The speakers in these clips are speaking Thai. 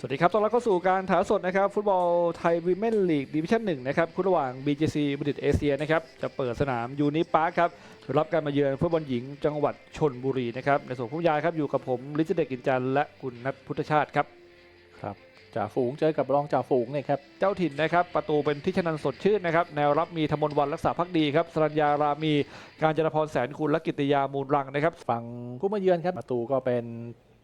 สวัสดีครับต้อนรับเข้าสู่การถ่ายทอดสดนะครับ ฟุตบอลไทยวีแมนลีกดิวิชั่นหนึ่งนะครับคู่ระหว่าง BGC บัณฑิตเอเชียนะครับ จะเปิดสนามยูนิปาร์คครับ รับการมาเยือนฟุตบอลหญิงจังหวัดชนบุรีนะครับ ในส่วนผู้บรรยายครับ อยู่กับผมลิศเดชกินจันทร์และคุณนัทพุทธชาติครับ ครับจ่าฝูงเจอกับรองจ่าฝูงเนี่ยครับ เจ้าถิ่นนะครับ ประตูเป็นทิชนันสดชื่นนะครับ แนวรับมีธมนวันรักษาพักดีครับ สรัญญารามี การจรพรแสนคุณและกิตติยามูลรังนะครับ ฝั่งผู้มาเยือนครับ ประตูก็เป็น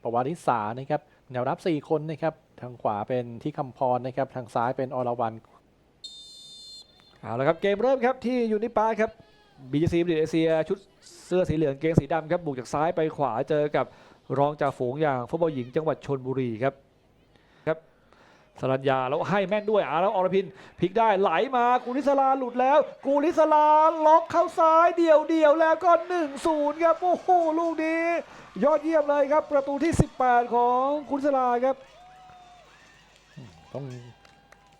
ประวัติศาสตร์นะครับแนวรับ 4 คนนะครับทางขวาเป็นที่คำพรนะครับทางซ้ายเป็นอรวรรณเอาละครับเกมเริ่มครับที่ยูนิปาร์คครับ BGC บัณฑิเอเซียชุดเสื้อสีเหลืองเกงสีดำครับบุกจากซ้ายไปขวาเจอกับรองจ่าฝูงอย่างฟุตบอลหญิงจังหวัดชนบุรีครับ สรัญญาแล้วให้แม่นด้วยอ่าแล้วอรพินพลิกได้ไหลมากูลิสลาหลุดแล้ว กูลิสลาล็อกเข้าซ้ายเดี่ยวเดี่ยวแล้วก็1-0ครับโอ้โหลูกนี้ ยอดเยี่ยมเลยครับ ประตูที่ 18 ของกุลิสลาครับ ต้อง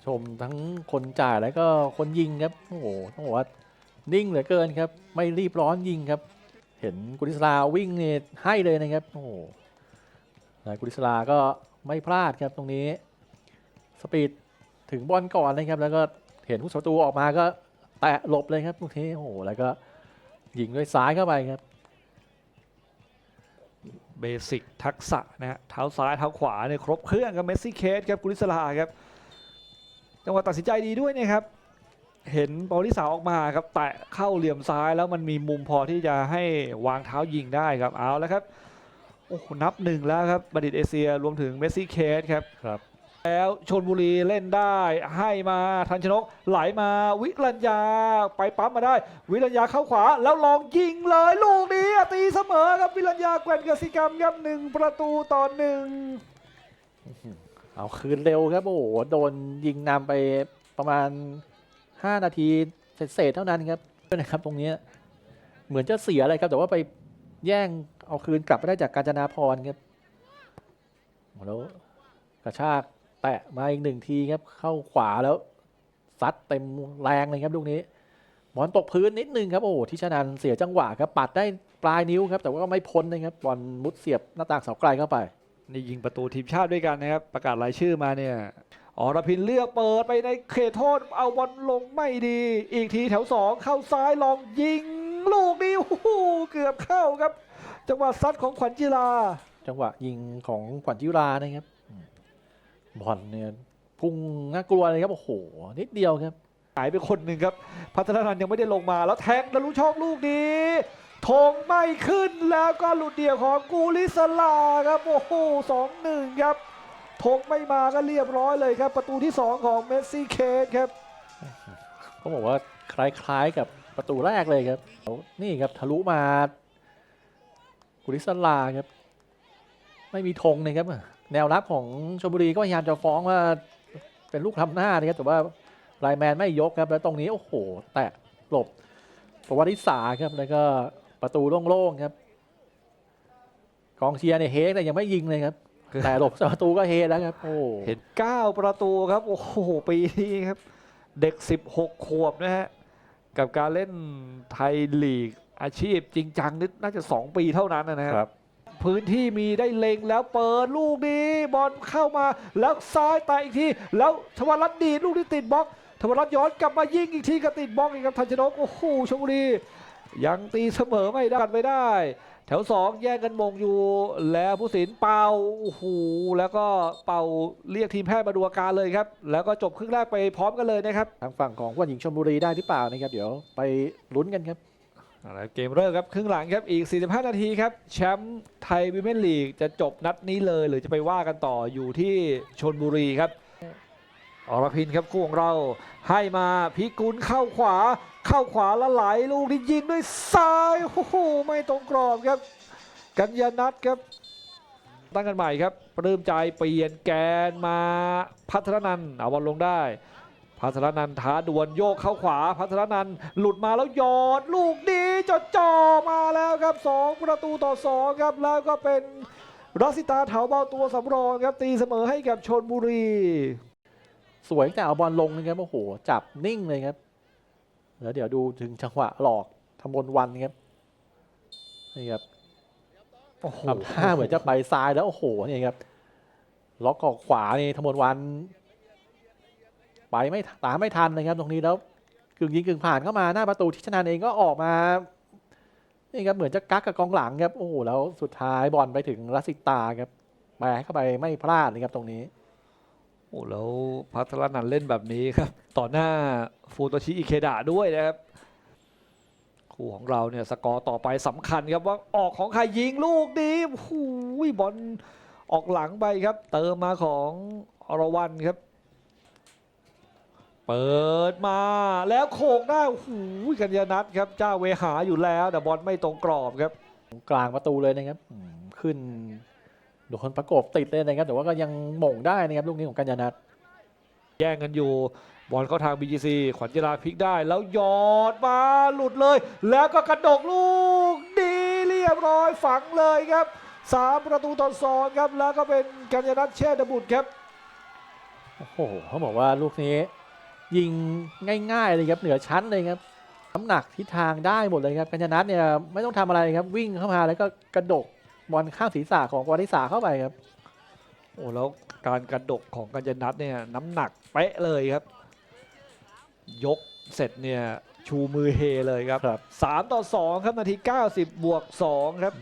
ชมทั้งคนจ่ายแล้วก็คนยิงครับโอ้โหต้องบอกว่านิ่งเหลือเกินครับ ไม่รีบร้อนยิงครับ เห็นกุลิสลาวิ่งเนี่ยให้เลยนะครับโอ้โหกุลิสลาก็ไม่พลาดครับตรงนี้ สปีดถึงบอลก่อนนะครับ แล้วก็เห็นผู้สาประตูออกมาก็แตะหลบเลยครับตรงนี้โอ้โหแล้วก็ยิงด้วยซ้ายเข้าไปครับเบสิกทักษะนะฮะเท้าซ้ายเท้าขวาเนี่ยครบเครื่องกับเมสซี่เคสครับกุลิสลาครับจังหวะตัดสินใจดีด้วยนะครับ เห็นบอลที่สาวออกมาครับแตะเข้าเหลี่ยมซ้ายแล้วมันมีมุมพอที่จะให้วางเท้ายิงได้ครับเอาแล้วครับโอ้โหนับหนึ่งแล้วครับบัณฑิตเอเชียรวมถึงเมสซี่เคสครับครับ แล้วชนบุรีเล่นได้ให้มาทันชนกไหลมาวิรัญญาไปปั๊มมาได้ วิรัญญาเข้าขวา แล้วลองยิงเลยลูกนี้ตีเสมอครับวิรัญญาแกวนกสิกรรมครับหนึ่งประตูต่อหนึ่งเอาคืนเร็วครับโอ้โหโดนยิงนำไปประมาณ 5 นาทีเศษเท่านั้นครับนะครับ ตรงนี้เหมือนจะเสียอะไรครับ แต่ว่าไปแย่งเอาคืนกลับไปได้จากกาญจนาพรครับแล้วกระชาก แตะมาอีกหนึ่งทีครับเข้าขวาแล้วซัดเต็มแรงเลยครับลูกนี้บอลตกพื้นนิดนึงครับโอ้โหทิชนันเสียจังหวะครับปัดได้ปลายนิ้วครับแต่ว่าก็ไม่พ้นนะครับบอลมุดเสียบหน้าต่างเสาไกลเข้าไปนี่ยิงประตูทีมชาติด้วยกันนะครับประกาศรายชื่อมาเนี่ยอรพินเลือกเปิดไปในเขตโทษเอาบอลลงไม่ดี อีกทีแถวสองเข้าซ้ายลองยิงลูกนี้โอ้โหเกือบเข้าครับ จังหวะซัดของขวัญจิลาจังหวะยิงของขวัญจิรานะครับอืม บอลเนี่ยพุ่งน่ากลัวเลยครับ โอ้โห นิดเดียวครับ หายไปคนหนึ่งครับ พัฒนานันท์ยังไม่ได้ลงมาแล้วแทงทะลุช่องลูกนี้ธงไม่ขึ้นแล้วก็หลุดเดี่ยวของกูลิสลาครับ โอ้โหสองหนึ่งครับธงไม่มาก็เรียบร้อยเลยครับ ประตูที่2ของเมสซี่เคสครับเขาบอกว่าคล้ายๆกับประตูแรกเลยครับแล้วนี่ครับทะลุมากุลิสลาครับ ไม่มีธงนะครับ แนวรับของชลบุรีก็พยายามจะฟ้องว่าเป็นลูกทำหน้านะครับแต่ว่าไลน์แมนไม่ยกครับแล้วตรงนี้โอ้โห แตะหลบประวัติศาสตร์ครับแล้วก็ประตูโล่งๆครับกองเชียร์เนี่ยเฮกแต่ยังไม่ยิงเลยครับแต่หลบประตูก็เฮแล้วครับโอ้เห็น9ประตูครับโอ้โหปีนี้ครับ เด็ก16ขวบนะฮะกับการเล่นไทยลีกอาชีพจริงจังนี่น่าจะ2ปีเท่านั้นนะครับครับ พื้นที่มีได้เล็งแล้วเปิดลูกนี้บอลเข้ามาแล้วซ้ายแตะอีกที แล้วธวรัตน์ดีลูกนี้ติดบล็อกธวรัตน์ย้อนกลับมายิงอีกทีก็ติดบล็อกอีกครับทันชนกโอ้โหชลบุรียังตีเสมอไม่ได้กันไม่ได้ แถว2แย่งกันมงอยู่แล้วผู้สินเป่าโอ้โหแล้วก็เป่าเรียกทีมแพทย์มาดูอาการเลยครับ แล้วก็จบครึ่งแรกไปพร้อมกันเลยนะครับ ทางฝั่งของผู้หญิงชลบุรีได้หรือเปล่านะครับ เดี๋ยวไปลุ้นกันครับ เอาละเกมเริ่มครับครึ่งหลังครับอีก 45 นาทีครับแชมป์ไทยวิเมนลีกจะจบนัดนี้เลยหรือจะไปว่ากันต่ออยู่ที่ชนบุรีครับอรพินครับคู่ของเราให้มาพิกุลเข้าขวา เข้าขวาแล้วไหลลูกที่ยิงด้วยซ้ายโอ้โหไม่ตรงกรอบครับ กัญญานัทครับ ตั้งกันใหม่ครับปลื้มใจเปลี่ยนแกนมาพัฒนันเอาบอลลงได้ พัฒนันท์ท้าดวลโยกเข้าขวา พัฒนันท์หลุดมาแล้วหยอดลูกดีจ่อจ่อๆมาแล้วครับ 2 ประตูต่อ 2 ครับ แล้วก็เป็นรัสิตาเถาเบาตัวสำรองครับตีเสมอให้กับชนบุรี สวยตั้งแต่เอาบอลลงนะครับโอ้โห จับนิ่งเลยครับ แล้วเดี๋ยวดูถึงจังหวะหลอกทำบนวันครับนี่ครับโอ้โหทำท่าเหมือนจะไปซ้ายแล้วโอ้โหนี่ครับล็อกออกขวานี่ธมนวัน ไปไม่ตามไม่ทันนะครับ ตรงนี้แล้วกึ่งยิงกึ่งผ่านเข้ามาหน้าประตูทิชนันเองก็ออกมานี่ครับเหมือนจะกักกับกองหลังครับโอ้โหแล้วสุดท้ายบอลไปถึงรัสิตาครับแปเข้าไปไม่พลาดเลยครับตรงนี้โอ้แล้วพัทรนันเล่นแบบนี้ครับ ต่อหน้าฟูโตชิอิเคดะด้วยนะครับคู่ของเราเนี่ยสกอร์ต่อไปสำคัญครับว่าออกของใครยิงลูกนี้โอ้โหบอลออกหลังไปครับ เติมมาของอรวันครับ เปิดมาแล้วโขกได้โอ้โหกัญญานัทครับเจ้าเวหาอยู่แล้วแต่บอลไม่ตรงกรอบครับ กลางประตูเลยนะครับอืมขึ้นโดนประกบติดเลยนะครับแต่ว่าก็ยังหม่งได้นะครับลูกนี้ของกัญญานัทแย่งกันอยู่ บอลเข้าทาง BGC ขวัญจิราพลิกได้ แล้วหยอดมาหลุดเลย แล้วก็กระดกลูกดีเรียบร้อยฝังเลยครับสามประตูต่อสองครับแล้วก็เป็นกัญญานัทเชษฐบุตรครับ โอ้โหเขาบอกว่าลูกนี้ ยิงง่ายๆเลยครับเหนือชั้นเลยครับน้ำหนักทิศทางได้หมดเลยครับกัญญานัทเนี่ยไม่ต้องทำอะไรครับวิ่งเข้ามาแล้วก็กระดกบอลข้ามศีรษะของวาริสาเข้าไปครับโอ้แล้วการกระดกของกัญญานัทเนี่ยน้ำหนักเป๊ะเลยครับ ยกเสร็จเนี่ยชูมือเฮเลยครับครับ3ต่อ 2 ครับนาที 90 บวก 2 ครับ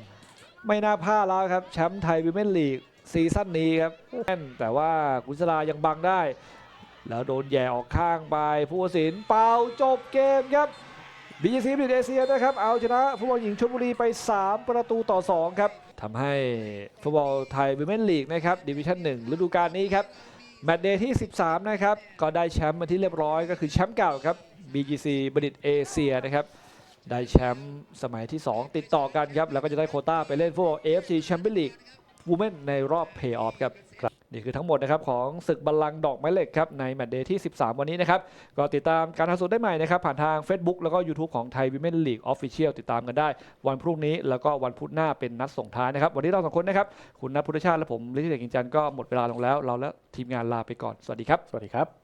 ไม่น่าพลาดแล้วครับ แชมป์ไทยวิมเมนลีกซีซั่นนี้ครับแม่นแต่ว่ากุศลายังบังได้ แล้วโดนแย่ออกข้างไปผู้สินเป่าจบเกมครับบีจีซีบิเอเชียนะครับเอาชนะฟุตบอลหญิงชลบุรีไป 3 ประตูต่อ 2 ครับทำให้ฟุตบอลไทยวิมเมนลีกนะครับดิวิชั่น1ฤดูกาลนี้ครับแมตช์เดย์ที่ 13 นะครับ ก็ได้แชมป์มาที่เรียบร้อยก็คือแชมป์เก่าครับ BGC บัณฑิตเอเชียนะครับ ได้แชมป์สมัยที่ 2 ติดต่อกันครับ แล้วก็จะได้โคต้าไปเล่นฟุตบอล AFC Champions League Women ในรอบ Play-off ครับ นี่คือทั้งหมดนะครับของศึกบอลลังดอกไม้เหล็กครับในแมตช์เดย์ที่ 13 วันนี้นะครับ ก็ติดตามการทำสดได้ใหม่นะครับ ผ่านทาง Facebook แล้วก็ YouTube ของไทยวิเมนลีกออฟฟิเชียลติดตามกันได้ วันพรุ่งนี้แล้วก็วันพุธหน้าเป็นนัดส่งท้ายนะครับ วันนี้เราสองคนนะครับ คุณนัทพุทธชาติและผมฤทธิเดชกินจันทร์ก็หมดเวลาลงแล้ว เราและทีมงานลาไปก่อน สวัสดีครับ สวัสดีครับ